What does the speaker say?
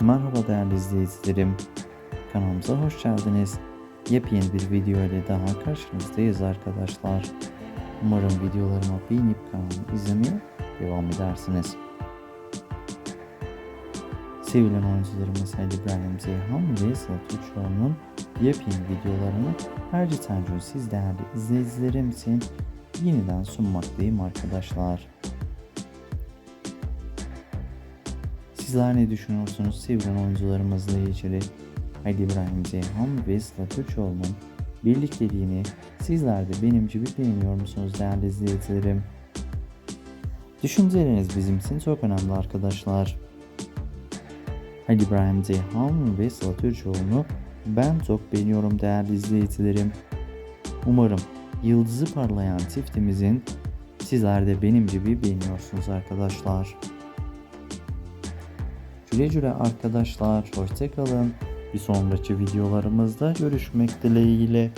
Merhaba değerli izleyicilerim. Kanalımıza hoş geldiniz. Yepyeni bir video ile daha karşınızdayız arkadaşlar. Umarım videolarımı beğenip kanalımı izlemeye devam edersiniz. Sevilen oyuncularımız Ali İbrahim Zeyhan ve Sıla Uçoğlu'nun yepyeni videolarını her gün siz değerli izleyicilerim için yeniden sunmaktayım arkadaşlar. Sizler ne düşünüyorsunuz sevilen oyuncularımızla ilgili? Ali İbrahim Ceyhan ve Sıla Türkoğlu'nun birlikteliğini sizler de benim gibi beğeniyor musunuz değerli izleyicilerim? Düşünceleriniz bizim için çok önemli arkadaşlar. Ali İbrahim Ceyhan ve Sıla ben çok beğeniyorum değerli izleyicilerim. Umarım yıldızı parlayan çiftimizin sizler de benim gibi beğeniyorsunuz arkadaşlar. Güle güle arkadaşlar. Hoşçakalın. Bir sonraki videolarımızda görüşmek dileğiyle.